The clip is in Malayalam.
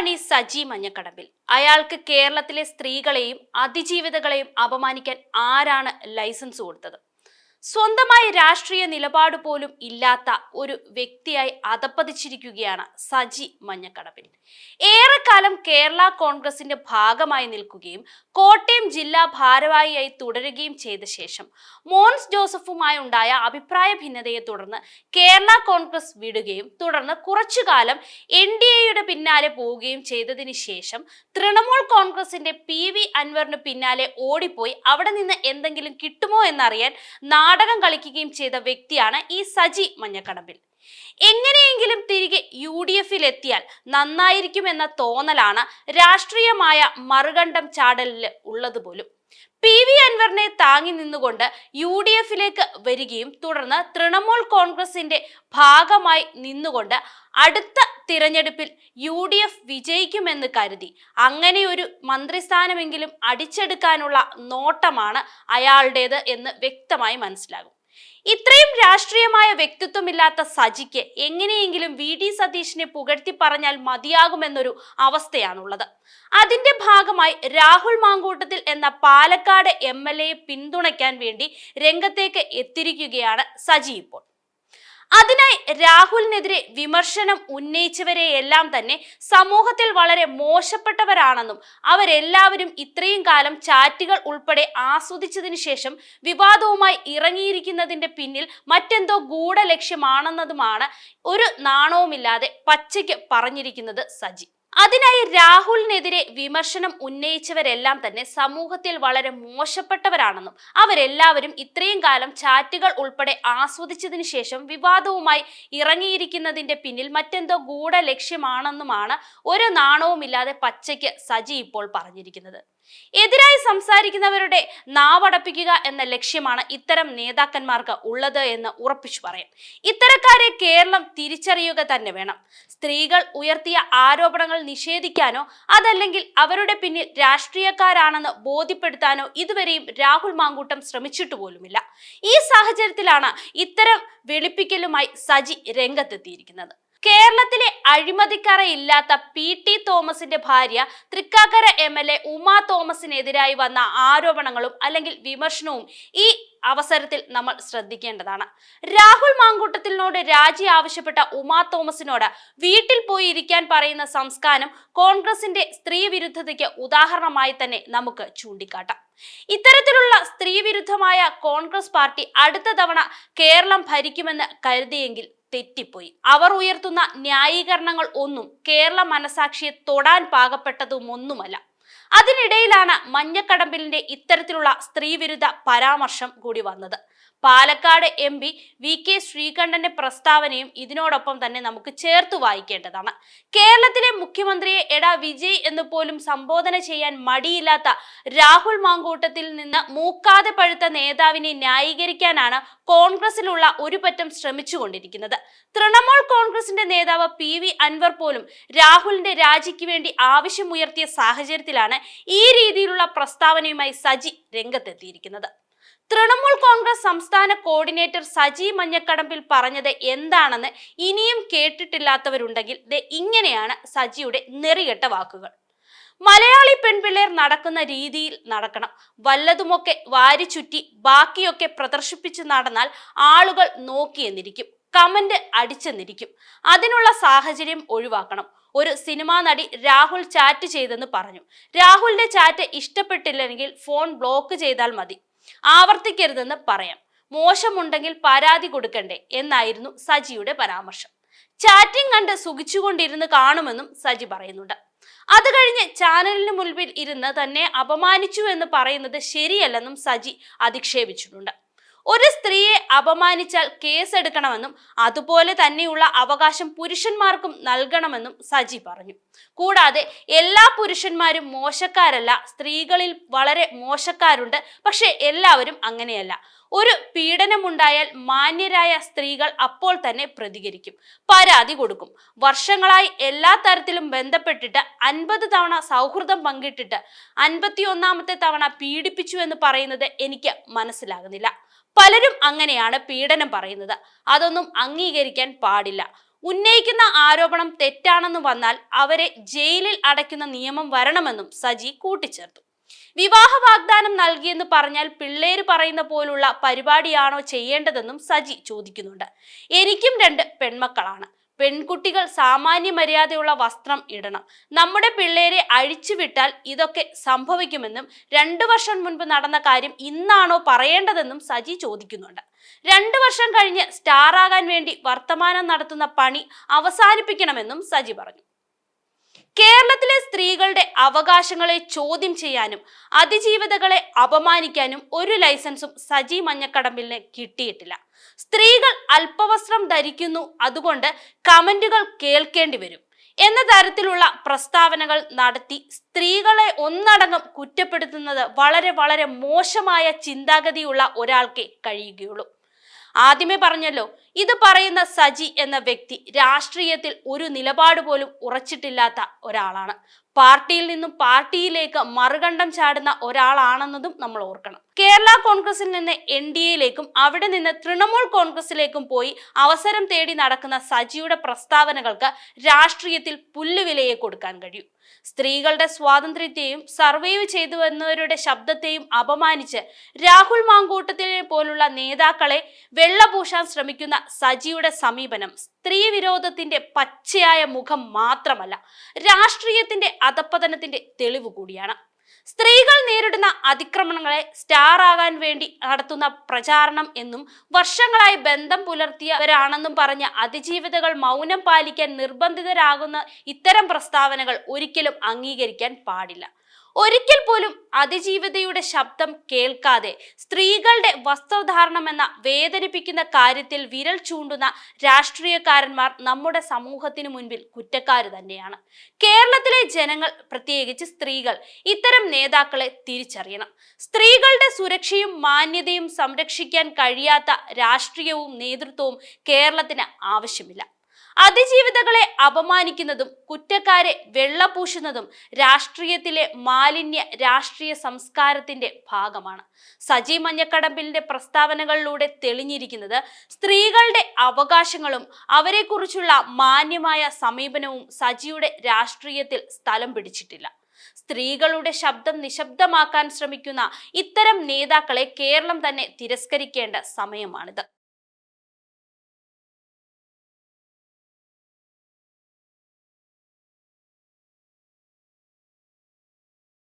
ആരാണ് ഈ സജി മഞ്ഞക്കടമ്പിൽ. അയാൾക്ക് കേരളത്തിലെ സ്ത്രീകളെയും അതിജീവിതകളെയും അപമാനിക്കാൻ ആരാണ് ലൈസൻസ് കൊടുത്തത്? സ്വന്തമായി രാഷ്ട്രീയ നിലപാട് പോലും ഇല്ലാത്ത ഒരു വ്യക്തിയായി അതപ്പതിച്ചിരിക്കുകയാണ് സജി മഞ്ഞക്കടപ്പിൽ ഏറെക്കാലം കേരള കോൺഗ്രസിന്റെ ഭാഗമായി നിൽക്കുകയും കോട്ടയം ജില്ലാ ഭാരവാഹിയായി തുടരുകയും ചെയ്ത ശേഷം മോൻസ് ജോസഫുമായി ഉണ്ടായ അഭിപ്രായ ഭിന്നതയെ തുടർന്ന് കേരള കോൺഗ്രസ് വിടുകയും തുടർന്ന് കുറച്ചുകാലം എൻ ഡി എയുടെ പിന്നാലെ പോവുകയും ചെയ്തതിനു ശേഷം തൃണമൂൽ കോൺഗ്രസിന്റെ പി വി അൻവറിന് പിന്നാലെ ഓടിപ്പോയി. അവിടെ നിന്ന് എന്തെങ്കിലും കിട്ടുമോ എന്നറിയാൻ നാടകം കളിക്കുകയും ചെയ്ത വ്യക്തിയാണ് ഈ സജി മഞ്ഞക്കടമ്പിൽ. എങ്ങനെയെങ്കിലും തിരികെ യു ഡി എഫിൽ എത്തിയാൽ നന്നായിരിക്കുമെന്ന തോന്നലാണ് രാഷ്ട്രീയമായ മറുകണ്ഠം ചാടലിൽ ഉള്ളതുപോലും പി വി അൻവറിനെ താങ്ങി നിന്നുകൊണ്ട് യു ഡി എഫിലേക്ക് വരികയും തുടർന്ന് തൃണമൂൽ കോൺഗ്രസിന്റെ ഭാഗമായി നിന്നുകൊണ്ട് അടുത്ത തിരഞ്ഞെടുപ്പിൽ യു ഡി എഫ് വിജയിക്കുമെന്ന് കരുതി. അങ്ങനെ ഒരു മന്ത്രിസ്ഥാനമെങ്കിലും അടിച്ചെടുക്കാനുള്ള നോട്ടമാണ് അയാളുടേത് എന്ന് വ്യക്തമായി മനസ്സിലാകും. ഇത്രയും രാഷ്ട്രീയമായ വ്യക്തിത്വമില്ലാത്ത സജിക്ക് എങ്ങനെയെങ്കിലും വി ഡി സതീഷിനെ പുകഴ്ത്തി പറഞ്ഞാൽ മതിയാകുമെന്നൊരു അവസ്ഥയാണുള്ളത്. അതിന്റെ ഭാഗമായി രാഹുൽ മാങ്കൂട്ടത്തിൽ എന്ന പാലക്കാട് എം എൽ എയെ പിന്തുണയ്ക്കാൻ വേണ്ടി രംഗത്തേക്ക് എത്തിയിരിക്കുകയാണ് സജി ഇപ്പോൾ. അതിനായി രാഹുലിനെതിരെ വിമർശനം ഉന്നയിച്ചവരെയെല്ലാം തന്നെ സമൂഹത്തിൽ വളരെ മോശപ്പെട്ടവരാണെന്നും അവരെല്ലാവരും ഇത്രയും കാലം ചാറ്റുകൾ ഉൾപ്പെടെ ആസ്വദിച്ചതിനു ശേഷം വിവാദവുമായി ഇറങ്ങിയിരിക്കുന്നതിന്റെ പിന്നിൽ മറ്റെന്തോ ഗൂഢലക്ഷ്യമാണെന്നതുമാണ് ഒരു നാണവുമില്ലാതെ പച്ചയ്ക്ക് പറഞ്ഞിരിക്കുന്നത് സജി. അതിനായി രാഹുലിനെതിരെ വിമർശനം ഉന്നയിച്ചവരെല്ലാം തന്നെ സമൂഹത്തിൽ വളരെ മോശപ്പെട്ടവരാണെന്നും അവരെല്ലാവരും ഇത്രയും കാലം ചാറ്റുകൾ ഉൾപ്പെടെ ആസ്വദിച്ചതിനു ശേഷം വിവാദവുമായി ഇറങ്ങിയിരിക്കുന്നതിന്റെ പിന്നിൽ മറ്റെന്തോ ഗൂഢ ലക്ഷ്യമാണെന്നുമാണ് ഒരു നാണവുമില്ലാതെ പച്ചയ്ക്ക് സജി ഇപ്പോൾ പറഞ്ഞിരിക്കുന്നത്. എതിരായി സംസാരിക്കുന്നവരുടെ നാവടപ്പിക്കുക എന്ന ലക്ഷ്യമാണ് ഇത്തരം നേതാക്കന്മാർക്ക് ഉള്ളത് എന്ന് ഉറപ്പിച്ചു പറയാം. ഇത്തരക്കാരെ കേരളം തിരിച്ചറിയുക തന്നെ വേണം. സ്ത്രീകൾ ഉയർത്തിയ ആരോപണങ്ങൾ നിഷേധിക്കാനോ അതല്ലെങ്കിൽ അവരുടെ പിന്നിൽ രാഷ്ട്രീയക്കാരാണെന്ന് ബോധ്യപ്പെടുത്താനോ ഇതുവരെയും രാഹുൽ മാങ്കൂട്ടം ശ്രമിച്ചിട്ട് പോലുമില്ല. ഈ സാഹചര്യത്തിലാണ് ഇത്തരം വെളുപ്പിക്കലുമായി സജി രംഗത്തെത്തിയിരിക്കുന്നത്. കേരളത്തിലെ അഴിമതിക്കറയില്ലാത്ത പി ടി തോമസിന്റെ ഭാര്യ Thrikkakara M L A Uma തോമസിനെതിരായി വന്ന ആരോപണങ്ങളും അല്ലെങ്കിൽ വിമർശനവും ഈ അവസരത്തിൽ നമ്മൾ ശ്രദ്ധിക്കേണ്ടതാണ്. രാഹുൽ മാങ്കൂട്ടത്തിനോട് രാജി ആവശ്യപ്പെട്ട ഉമാ തോമസിനോട് വീട്ടിൽ പോയി ഇരിക്കാൻ പറയുന്ന സംസ്കാരം കോൺഗ്രസിന്റെ സ്ത്രീ വിരുദ്ധതയ്ക്ക് ഉദാഹരണമായി തന്നെ നമുക്ക് ചൂണ്ടിക്കാട്ടാം. ഇത്തരത്തിലുള്ള സ്ത്രീവിരുദ്ധമായ കോൺഗ്രസ് പാർട്ടി അടുത്ത തവണ കേരളം ഭരിക്കുമെന്ന് കരുതിയെങ്കിൽ തെറ്റിപ്പോയി. അവർ ഉയർത്തുന്ന ന്യായീകരണങ്ങൾ ഒന്നും കേരള മനസാക്ഷിയെ തൊടാൻ പാകപ്പെട്ടതുമൊന്നുമല്ല. അതിനിടയിലാണ് മഞ്ഞക്കടമ്പിലിന്റെ ഇത്തരത്തിലുള്ള സ്ത്രീവിരുദ്ധ പരാമർശം കൂടി വന്നത്. Palakkad M P V K ശ്രീകണ്ഠന്റെ പ്രസ്താവനയും ഇതിനോടൊപ്പം തന്നെ നമുക്ക് ചേർത്ത് വായിക്കേണ്ടതാണ്. കേരളത്തിലെ മുഖ്യമന്ത്രിയെ എടാ വിജയ് എന്ന് പോലും സംബോധന ചെയ്യാൻ മടിയില്ലാത്ത രാഹുൽ മാങ്കൂട്ടത്തിൽ നിന്ന് മൂക്കാതെ പഴുത്ത നേതാവിനെ ന്യായീകരിക്കാനാണ് കോൺഗ്രസിലുള്ള ഒരു പറ്റം ശ്രമിച്ചുകൊണ്ടിരിക്കുന്നത്. തൃണമൂൽ കോൺഗ്രസിന്റെ നേതാവ് പി വി അൻവർ പോലും രാഹുലിന്റെ രാജിക്ക് വേണ്ടി ആവശ്യമുയർത്തിയ സാഹചര്യത്തിലാണ് ഈ രീതിയിലുള്ള പ്രസ്താവനയുമായി സജി രംഗത്തെത്തിയിരിക്കുന്നത്. തൃണമൂൽ കോൺഗ്രസ് സംസ്ഥാന കോർഡിനേറ്റർ സജി മഞ്ഞക്കടമ്പിൽ പറഞ്ഞത് എന്താണെന്ന് ഇനിയും കേട്ടിട്ടില്ലാത്തവരുണ്ടെങ്കിൽ ഇങ്ങനെയാണ് സജിയുടെ നെറികെട്ട വാക്കുകൾ. മലയാളി പെൺപിള്ളേർ നടക്കുന്ന രീതിയിൽ നടക്കണം. വല്ലതുമൊക്കെ വാരിച്ചുറ്റി ബാക്കിയൊക്കെ പ്രദർശിപ്പിച്ച് നടന്നാൽ ആളുകൾ നോക്കിയെന്നിരിക്കും കമന്റ് അടിച്ചെന്നിരിക്കും. അതിനുള്ള സാഹചര്യം ഒഴിവാക്കണം. ഒരു സിനിമാ നടി രാഹുൽ ചാറ്റ് ചെയ്തെന്ന് പറഞ്ഞു. രാഹുലിന്റെ ചാറ്റ് ഇഷ്ടപ്പെട്ടില്ലെങ്കിൽ ഫോൺ ബ്ലോക്ക് ചെയ്താൽ മതി. ആവർത്തിക്കരുതെന്ന് പറയാം. മോശമുണ്ടെങ്കിൽ പരാതി കൊടുക്കണ്ടേ എന്നായിരുന്നു സജിയുടെ പരാമർശം. ചാറ്റിംഗ് കണ്ട് സുഖിച്ചുകൊണ്ടിരുന്ന് കാണുമെന്നും സജി പറയുന്നുണ്ട്. അത് കഴിഞ്ഞ് ചാനലിന് മുൻപിൽ ഇരുന്ന് തന്നെ അപമാനിച്ചു എന്ന് പറയുന്നത് ശരിയല്ലെന്നും സജി അധിക്ഷേപിച്ചിട്ടുണ്ട്. ഒരു സ്ത്രീയെ അപമാനിച്ചാൽ കേസെടുക്കണമെന്നും അതുപോലെ തന്നെയുള്ള അവകാശം പുരുഷന്മാർക്കും നൽകണമെന്നും സജി പറഞ്ഞു. കൂടാതെ എല്ലാ പുരുഷന്മാരും മോശക്കാരല്ല സ്ത്രീകളിൽ വളരെ മോശക്കാരുണ്ട് പക്ഷെ എല്ലാവരും അങ്ങനെയല്ല. ഒരു പീഡനമുണ്ടായാൽ മാന്യരായ സ്ത്രീകൾ അപ്പോൾ തന്നെ പ്രതികരിക്കും പരാതി കൊടുക്കും. വർഷങ്ങളായി എല്ലാ തരത്തിലും ബന്ധപ്പെട്ടിട്ട് അൻപത് തവണ സൗഹൃദം പങ്കിട്ടിട്ട് അൻപത്തി ഒന്നാമത്തെ തവണ പീഡിപ്പിച്ചു എന്ന് പറയുന്നത് എനിക്ക് മനസ്സിലാകുന്നില്ല. പലരും അങ്ങനെയാണ് പീഡനം പറയുന്നത്. അതൊന്നും അംഗീകരിക്കാൻ പാടില്ല. ഉന്നയിക്കുന്ന ആരോപണം തെറ്റാണെന്ന് വന്നാൽ അവരെ ജയിലിൽ അടയ്ക്കുന്ന നിയമം വരണമെന്നും സജി കൂട്ടിച്ചേർത്തു. വിവാഹ വാഗ്ദാനം നൽകിയെന്ന് പറഞ്ഞാൽ പിള്ളേര് പറയുന്ന പോലുള്ള പരിപാടിയാണോ ചെയ്യേണ്ടതെന്നും സജി ചോദിക്കുന്നുണ്ട്. എനിക്കും രണ്ട് പെൺമക്കളാണ്. പെൺകുട്ടികൾ സാമാന്യ മര്യാദയുള്ള വസ്ത്രം ഇടണം. നമ്മുടെ പിള്ളേരെ അഴിച്ചുവിട്ടാൽ ഇതൊക്കെ സംഭവിക്കുമെന്നും രണ്ടു വർഷം മുൻപ് നടന്ന കാര്യം ഇന്നാണോ പറയേണ്ടതെന്നും സജി ചോദിക്കുന്നുണ്ട്. രണ്ടു വർഷം കഴിഞ്ഞ് സ്റ്റാറാകാൻ വേണ്ടി വർത്തമാനം നടത്തുന്ന പണി അവസാനിപ്പിക്കണമെന്നും സജി പറഞ്ഞു. കേരളത്തിലെ സ്ത്രീകളുടെ അവകാശങ്ങളെ ചോദ്യം ചെയ്യാനും അതിജീവിതകളെ അപമാനിക്കാനും ഒരു ലൈസൻസും സജി മഞ്ഞക്കടമ്പിലിന് കിട്ടിയിട്ടില്ല. സ്ത്രീകൾ അല്പവസ്ത്രം ധരിക്കുന്നു അതുകൊണ്ട് കമന്റുകൾ കേൾക്കേണ്ടി വരും. എന്ന തരത്തിലുള്ള പ്രസ്താവനകൾ നടത്തി സ്ത്രീകളെ ഒന്നടങ്കം കുറ്റപ്പെടുത്തുന്നത് വളരെ വളരെ മോശമായ ചിന്താഗതിയുള്ള ഒരാൾക്കേ കഴിയുകയുള്ളൂ. ആദ്യമേ പറഞ്ഞല്ലോ ഇത് പറയുന്ന സജി എന്ന വ്യക്തി രാഷ്ട്രീയത്തിൽ ഒരു നിലപാട് പോലും ഉറച്ചിട്ടില്ലാത്ത ഒരാളാണ്. പാർട്ടിയിൽ നിന്നും പാർട്ടിയിലേക്ക് മറുകണ്ഠം ചാടുന്ന ഒരാളാണെന്നതും നമ്മൾ ഓർക്കണം. കേരള കോൺഗ്രസിൽ നിന്ന് എൻ ഡി എയിലേക്കും അവിടെ നിന്ന് തൃണമൂൽ കോൺഗ്രസിലേക്കും പോയി അവസരം തേടി നടക്കുന്ന സജിയുടെ പ്രസ്താവനകൾക്ക് രാഷ്ട്രീയത്തിൽ പുല്ലുവിലയെ കൊടുക്കാൻ കഴിയും. സ്ത്രീകളുടെ സ്വാതന്ത്ര്യത്തെയും സർവൈവ് ചെയ്തു വന്നവരുടെ ശബ്ദത്തെയും അപമാനിച്ച് രാഹുൽ മാങ്കൂട്ടത്തിനെ പോലുള്ള നേതാക്കളെ വെള്ളപൂശാൻ ശ്രമിക്കുന്ന സജിയുടെ സമീപനം സ്ത്രീ വിരോധത്തിന്റെ പച്ചയായ മുഖം മാത്രമല്ല രാഷ്ട്രീയത്തിന്റെ അധപ്പതനത്തിന്റെ തെളിവ് കൂടിയാണ്. സ്ത്രീകൾ നേരിടുന്ന അതിക്രമണങ്ങളെ സ്റ്റാർ ആകാൻ വേണ്ടി നടത്തുന്ന പ്രചാരണം എന്നും വർഷങ്ങളായി ബന്ധം പുലർത്തിയവരാണെന്നും പറഞ്ഞ അതിജീവിതകൾ മൗനം പാലിക്കാൻ നിർബന്ധിതരാകുന്ന ഇത്തരം പ്രസ്താവനകൾ ഒരിക്കലും അംഗീകരിക്കാൻ പാടില്ല. ഒരിക്കൽ പോലും അതിജീവിതയുടെ ശബ്ദം കേൾക്കാതെ സ്ത്രീകളുടെ വസ്ത്രധാരണം എന്ന വേദനിപ്പിക്കുന്ന കാര്യത്തിൽ വിരൽ ചൂണ്ടുന്ന രാഷ്ട്രീയക്കാരന്മാർ നമ്മുടെ സമൂഹത്തിന് മുൻപിൽ കുറ്റക്കാർ തന്നെയാണ്. കേരളത്തിലെ ജനങ്ങൾ പ്രത്യേകിച്ച് സ്ത്രീകൾ ഇത്തരം നേതാക്കളെ തിരിച്ചറിയണം. സ്ത്രീകളുടെ സുരക്ഷയും മാന്യതയും സംരക്ഷിക്കാൻ കഴിയാത്ത രാഷ്ട്രീയവും നേതൃത്വവും കേരളത്തിന് ആവശ്യമില്ല. അതിജീവിതകളെ അപമാനിക്കുന്നതും കുറ്റക്കാരെ വെള്ളപൂശുന്നതും രാഷ്ട്രീയത്തിലെ മാലിന്യ രാഷ്ട്രീയ സംസ്കാരത്തിന്റെ ഭാഗമാണ്. സജി മഞ്ഞക്കടമ്പിലിന്റെ പ്രസ്താവനകളിലൂടെ തെളിഞ്ഞിരിക്കുന്നത് സ്ത്രീകളുടെ അവകാശങ്ങളും അവരെക്കുറിച്ചുള്ള മാന്യമായ സമീപനവും സജിയുടെ രാഷ്ട്രീയത്തിൽ സ്ഥലം പിടിച്ചിട്ടില്ല. സ്ത്രീകളുടെ ശബ്ദം നിശബ്ദമാക്കാൻ ശ്രമിക്കുന്ന ഇത്തരം നേതാക്കളെ കേരളം തന്നെ തിരസ്കരിക്കേണ്ട സമയമാണിത്.